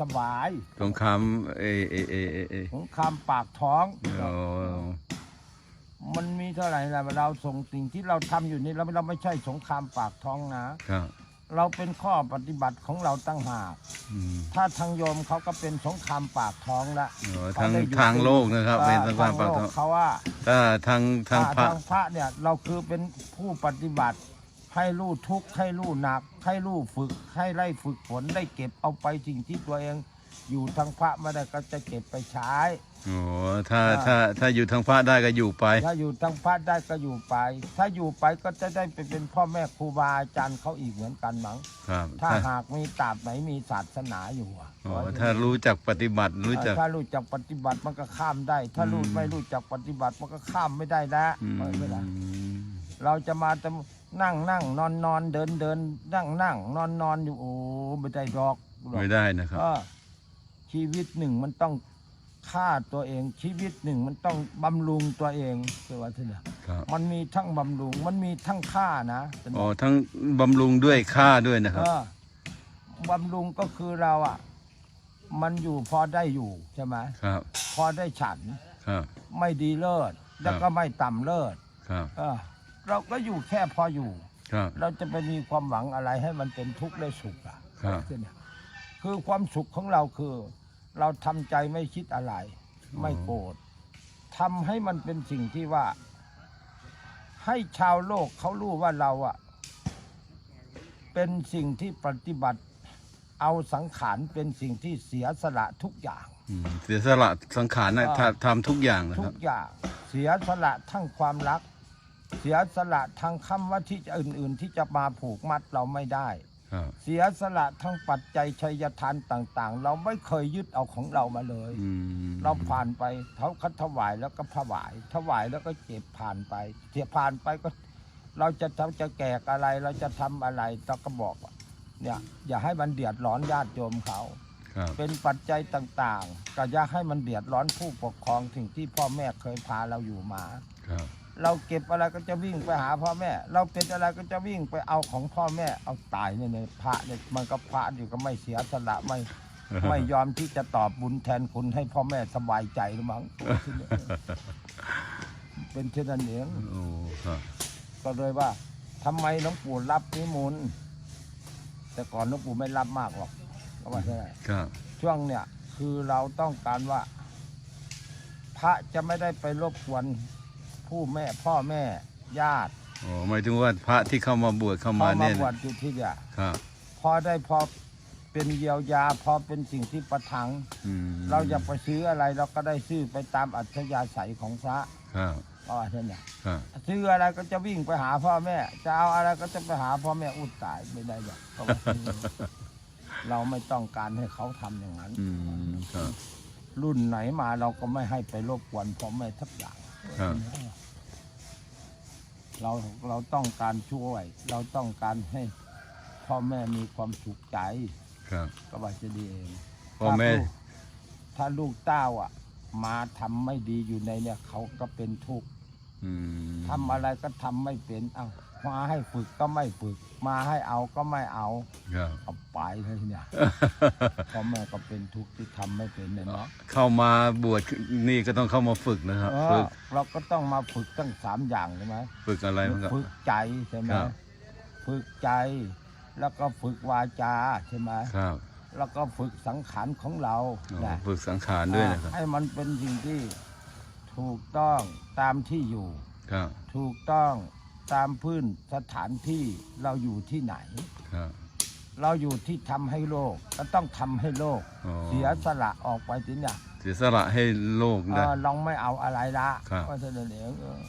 สบายสงครามเอเอเอเอเอสงครามปากท้อง โอ้มันมีเท่าไหร่ละเราส่งสิ่งที่เราทำอยู่นี่เราเราไม่ใช่สงครามปากท้องนะครับเราเป็นข้อปฏิบัติของเราตั้งหากอืมถ้าทางโยมเขาก็เป็นสงครามปากท้องละโอ้ทางทางโลกนะครับเป็นสงครามปากท้องเขาว่าถ้าทางทางพระทางพระเนี่ยเราคือเป็นผู้ปฏิบัติ ให้รู้ทุกข์ให้รู้หนัก ให้รู้ฝึก ให้ไล่ฝึกฝนได้เก็บเอาไปสิ่งที่ตัวเอง อยู่ทางพระไม่ได้ก็จะเก็บไปใช้ โอ้ถ้าถ้าถ้าอยู่ทางพระได้ก็อยู่ไป ถ้าอยู่ทางพระได้ก็อยู่ไป ถ้าอยู่ไปก็จะได้ไปเป็นพ่อแม่ครูบาอาจารย์เขาอีกเหมือนกันมั้งครับถ้าถ้าหากมีตราบไหนมีศาสนาอยู่อะโอ้ถ้ารู้จักปฏิบัติรู้จัก ถ้ารู้จักปฏิบัติมันก็ข้ามได้ ถ้ารู้อืม ไม่รู้จักปฏิบัติมันก็ข้ามไม่ได้แล้วอืมไม่ได้เราจะมาจะ นั่งนั่งนอนนอนเดินเดินนั่งนั่งนอนนอนอยู่โอ้ไม่ได้ดอกหรอกไม่ได้นะครับ ก็ชีวิตหนึ่งมันต้องฆ่าตัวเอง ชีวิตหนึ่งมันต้องบำรุงตัวเองคือว่าที่เนี่ยครับมันมีทั้งบำรุง มันมีทั้งฆ่านะอ๋อทั้งบำรุงด้วยค่าด้วยนะครับเออบำรุงก็คือเราอะ มันอยู่พอได้อยู่ใช่ไหมครับ พอได้ฉันครับ ไม่ดีเลิศแล้วก็ไม่ต่ำเลิศครับ เออ เราก็อยู่แค่พออยู่ ครับ เราจะไปมีความหวังอะไรให้มันเป็นทุกข์ได้สุขอะครับคือความสุขของเราคือ เราทำใจไม่คิดอะไร ไม่โกรธทำให้มันเป็นสิ่งที่ว่า ให้ชาวโลกเขารู้ว่าเราอะ เป็นสิ่งที่ปฏิบัติ เอาสังขารเป็นสิ่งที่เสียสละทุกอย่าง อืมเสียสละสังขารนะอ่าทำทำทุกอย่างนะทุครักบ อย่างเสียสละทั้งความรัก เสียสละทางคำว่าที่จะอื่น ๆ ที่จะมาผูกมัดเราไม่ได้ครับเสียสละทั้งปัจจัยชัยทานต่าง ๆ เราไม่เคยยึดเอาของเรามาเลยอืมเราผ่านไปเขาคัดถวายแล้วก็ถวาย ถวายแล้วก็เก็บผ่านไปเสียผ่านไปก็ เราจะทำจะแกกอะไร เราจะทำอะไรเราก็บอกว่าเนี่ยอย่าให้มันเดือดร้อนญาติโยมเขาครับเป็นปัจจัยต่าง ๆ ก็อย่าให้มันเดือดร้อนผู้ปกครองถึงที่พ่อแม่เคยพาเราอยู่มาครับ เราเก็บอะไรก็จะวิ่งไปหาพ่อแม่ เราเป็นอะไรก็จะวิ่งไปเอาของพ่อแม่ เอาตายเนี่ยเนี่ยพระเนี่ยมันก็พระอยู่ก็ไม่เสียสละไม่ ไม่ยอมที่จะตอบบุญแทนคุณให้พ่อแม่สบายใจหรือมั้งเป็นเช่นนั้นเองโอ้ครับก็เลยว่าทำไมหลวงปู่รับนิมนต์แต่ก่อนหลวงปู่ไม่รับมากหรอกก็ว่าใช่ไหมครับ ช่วงเนี่ยคือเราต้องการว่า พระจะไม่ได้ไปรบกวน ผู้แม่พ่อแม่ญาติโอ้หมายถึงว่าพระที่เข้ามาบวชเข้าพมาอมาเนี่ยบวชอยู่ที่เนี่ยครับ พอได้พอเป็นเยียวยา พอเป็นสิ่งที่ประทัง อืมเราอยากไปซื้ออะไรเราก็ได้ซื้อไปตามอัธยาศัยของพระครับก็ว่าเช่นเนี่ยครับซื้ออะไรก็จะวิ่งไปหาพ่อแม่ จะเอาอะไรก็จะไปหาพ่อแม่อุดตายไม่ได้หรอกเพราะว่าที่นี่เราไม่ต้องการให้เขาทำอย่างนั้น อืมครับ รุ่นไหนมาเราก็ไม่ให้ไปรบกวนพ่อแม่ทักอย่างครับ เราเราต้องการช่วย เราต้องการให้พ่อแม่มีความสุขใจครับก็ว่าจะดีเองพ่อแม่ ถ้าลูกถ้าลูกเต้าอะ มาทำไม่ดีอยู่ในเนี่ย เขาก็เป็นทุกข์อืมทำอะไรก็ทำไม่เป็นเอา มาให้ฝึกก็ไม่ฝึก มาให้เอาก็ไม่เอาครับเอาไปเลยเนี่ยพ่อแม่ก็เป็นทุกข์ที่ทำไม่เป็นเนี่ยเนาะเข้ามาบวชนี่ก็ต้องเข้ามาฝึกนะครับ เอฝึอกเราก็ต้องมาฝึกตั้งสามอย่างใช่ไหมฝึกอะไรบ้างครับ ฝึกใจใช่ไหมครับ ฝึกใจ แล้วก็ฝึกวาจาใช่ไหมครับแล้วก็ฝึกสังขารของเราอ๋อนะ ฝึกสังขารด้วยนะครับ ให้มันเป็นสิ่งที่ถูกต้องตามที่อยู่ ครับ ถูกต้อง ตามพื้นสถานที่เราอยู่ที่ไหน ครับเราอยู่ที่ทำให้โลกก็ต้องทำให้โลก อ๋อเสียสละออกไปทีเนี่ยเสียสละให้โลกเอได้ อลองไม่เอาอะไรละครับ ก็เท่านั้นเองเออ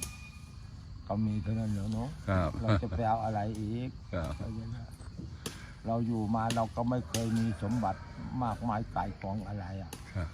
ก็มีเท่านั้นเหรอเนาะครับเราจะไปเอาอะไรอีก ครับ เราอยู่มาเราก็ไม่เคยมีสมบัติมากมายไก่ายกองอะไรอะ ครับ